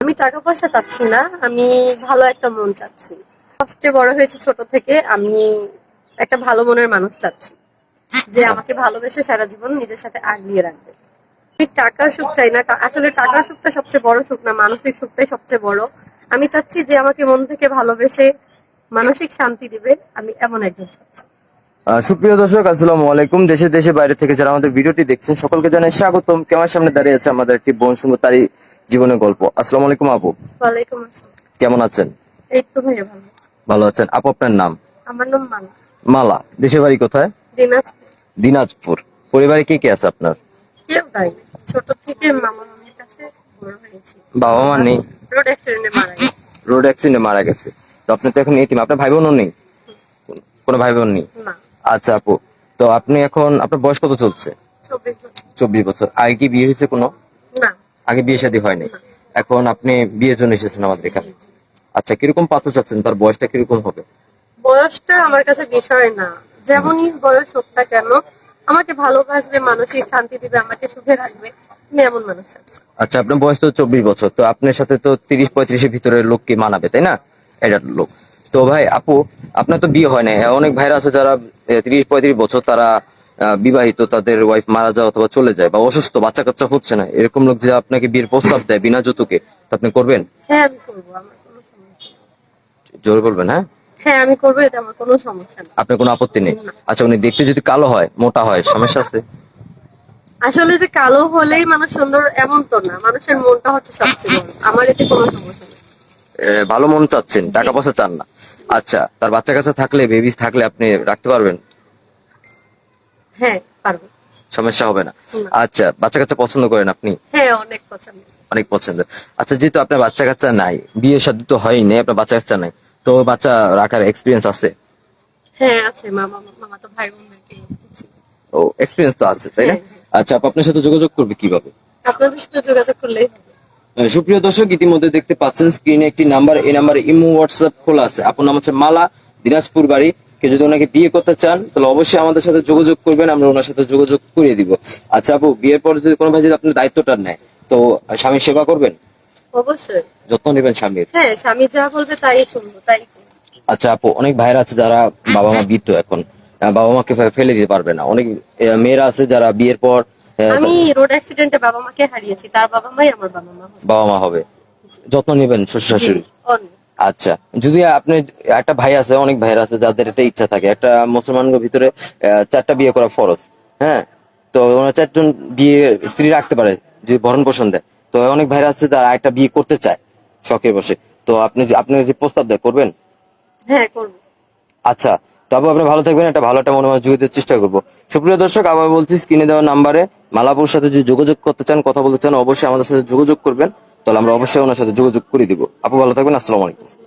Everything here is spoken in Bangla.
আমি টাকা পয়সা চাচ্ছি না আমি ভালো একটা মন চাচ্ছি। কষ্টে বড় হয়েছে ছোট থেকে আমি একটা ভালো মনের মানুষ চাচ্ছি যে আমাকে ভালোবেসে সারা জীবন নিজের সাথে আগলিয়ে রাখবে। আমি টাকার সুখ চাই না আসলে টাকার সুখটা সবচেয়ে বড় সুখ না মানসিক সুখটাই সবচেয়ে বড়। আমি চাচ্ছি যে আমাকে মন থেকে ভালোবেসে মানসিক শান্তি দিবে আমি এমন একজন চাচ্ছি। সুপ্রিয় দর্শক আসসালামু আলাইকুম। দেশে দেশে বাইরে থেকে যারা আমাদের ভিডিওটি দেখছেন সকলকে জানাই স্বাগতম। কেমন সামনে দাঁড়িয়ে আছে আমাদের একটি বোন সঙ্গ তারই জীবনের গল্প। আসসালামু আলাইকুম আপু। ওয়ালাইকুম আসসালাম। কেমন আছেন? এই তো ভাইয়া ভালো ভালো আছেন। আপু আপনার নাম? আমার নাম মালা। মালা। দেশের বাড়ি কোথায়? দিনাজপুর। দিনাজপুর। পরিবারে কে কে আছে আপনার? কেউ তাই না। ছোট থেকে মামা মামির কাছে বড় হয়েছি। বাবা মা নেই? রোড অ্যাক্সিডেন্টে মারা গেছে। রোড অ্যাক্সিডেন্টে মারা গেছে। তো আপনি তো এখন এতিম। আপনার ভাই বোনও নেই? কোনো ভাই বোন নেই? না। আচ্ছা আপু। তো আপনি এখন আপনার বয়স কত চলছে? চব্বিশ বছর। চব্বিশ বছর। আগে কি বিয়ে হয়েছে কোনো? না। আগে বিয়ে শাদী হয়নি। এখন আপনি বিয়ের জন্য এসেছেন আমাদের এখানে। আচ্ছা কীরকম পাত্র চাচ্ছেন? তার বয়সটা কীরকম হবে? বয়সটা আমার কাছে বিষয় না। যেমনই বয়স হোক না কেন আমাকে ভালোবাসবে মানসিক শান্তি দিবে আমাকে সুখে রাখবে। আমি এমন মানুষ চাচ্ছি আচ্ছা আপনার বয়স তো চব্বিশ বছর। তো আপনার সাথে তো তিরিশ পঁয়ত্রিশের ভিতরে লোককে মানাবে তাই না? এটা লোক। তো ভাই আপু আপনার তো বিয়ে হয় না অনেক ভাইরা আছে যারা তিরিশ পঁয়ত্রিশ বছর তারা বিবাহিত তাদের ওয়াইফ মারা যায় অথবা চলে যায় বা অসুস্থ বাচ্চা কাচ্চা হচ্ছে না এরকম লোক যে আপনাকে বিয়ের প্রস্তাব দেয় বিনা যৌতুকে আপনি করবেন? হ্যাঁ আমি করব আমার কোনো সমস্যা নেই। জোর করবেন হ্যাঁ? হ্যাঁ আমি করব এটা আমার কোনো সমস্যা নেই। আপনার কোনো আপত্তি নেই? আচ্ছা উনি দেখতে যদি কালো হয় মোটা হয় সমস্যা আছে? আসলে যে কালো হলেই মানুষ সুন্দর এমন তো না। মানুষের মনটা হচ্ছে সবচেয়ে বড়। আমার এতে কোনো সমস্যা নেই। ভালো মন চাচ্ছেন টাকা পয়সা চান না। আচ্ছা তার বাচ্চা কাচ্চা থাকলে বেবিস থাকলে আপনি রাখতে পারবেন? হ্যাঁ পারব। সমস্যা হবে না। আচ্ছা বাচ্চা কাচ্চা পছন্দ করেন আপনি? হ্যাঁ অনেক পছন্দ। অনেক পছন্দ। আচ্ছা যেহেতু আপনার বাচ্চা কাচ্চা নাই বিয়ে শাদী তো হয়নি আপনার বাচ্চা কাচ্চা নাই তো বাচ্চা রাখার এক্সপিরিয়েন্স আছে? হ্যাঁ আছে। মামা মামা তো ভাই বোনদেরকে ও এক্সপিরিয়েন্স তো আছে তাই না? আচ্ছা আপু আপনার সাথে যোগাযোগ করবে কীভাবে? আপনাদের সাথে যোগাযোগ করলেই হবে। সুপ্রিয় দর্শক ইতিমধ্যে দেখতে পাচ্ছেন স্ক্রিনে একটি নাম্বার এই নাম্বারে ইমো হোয়াটসঅ্যাপ খোলা আছে। আপনার নাম হচ্ছে মালা দিনাজপুর বাড়ি। কেউ যদি ওনাকে বিয়ে করতে চান তাহলে অবশ্যই আমাদের সাথে যোগাযোগ করবেন আমরা ওনার সাথে যোগাযোগ করিয়ে দিব। আচ্ছা আপু বিয়ের পর যদি কোনো ভাই যদি আপনার দায়িত্বটা নেয় তো স্বামীর সেবা করবেন? অবশ্যই। যত্ন নেবেন স্বামীর? হ্যাঁ স্বামী যা বলবে তাই শুনব তাই আচ্ছা আপু অনেক ভাইরা আছে যারা বাবা মা বৃদ্ধ এখন। বাবা মাকে ফেলে দিতে পারবে না। অনেক মেয়েরা আছে যারা বিয়ের পর আমি রোড অ্যাক্সিডেন্টে বাবা মাকে হারিয়েছি তার বাবা মাই আমার বাবা মা হবে। বাবা মা হবে। যত্ন নেবেন শ্বশুর শাশুড়ি। আচ্ছা যদি আপনি একটা ভাই আছে অনেক ভাইরা আছে যাদের এটা ইচ্ছা থাকে একটা মুসলমানের ভিতরে চারটা বিয়ে করা ফরজ হ্যাঁ? তো ওনারা চারজন বিয়ে স্ত্রী রাখতে পারে যদি ভরণ পোষণ দেয়। তো অনেক ভাইরা আছে যারা একটা বিয়ে করতে চায় শখের বসে। তো আপনি আপনি যে প্রস্তাব দেয় করবেন? হ্যাঁ করব। আচ্ছা তবে আপনি ভালো থাকবেন একটা ভালো একটা যুগে দেওয়ার চেষ্টা করব। সুপ্রিয় দর্শক আবার বলছি স্ক্রিনে দেওয়া নাম্বারে মালাপুর সাথে যদি যোগাযোগ করতে চান কথা বলতে চান অবশ্যই আমাদের সাথে যোগাযোগ করবেন। তাহলে আমরা অবশ্যই ওনার সাথে যোগাযোগ করে দিব। আপু ভালো থাকবেন আসসালামু আলাইকুম।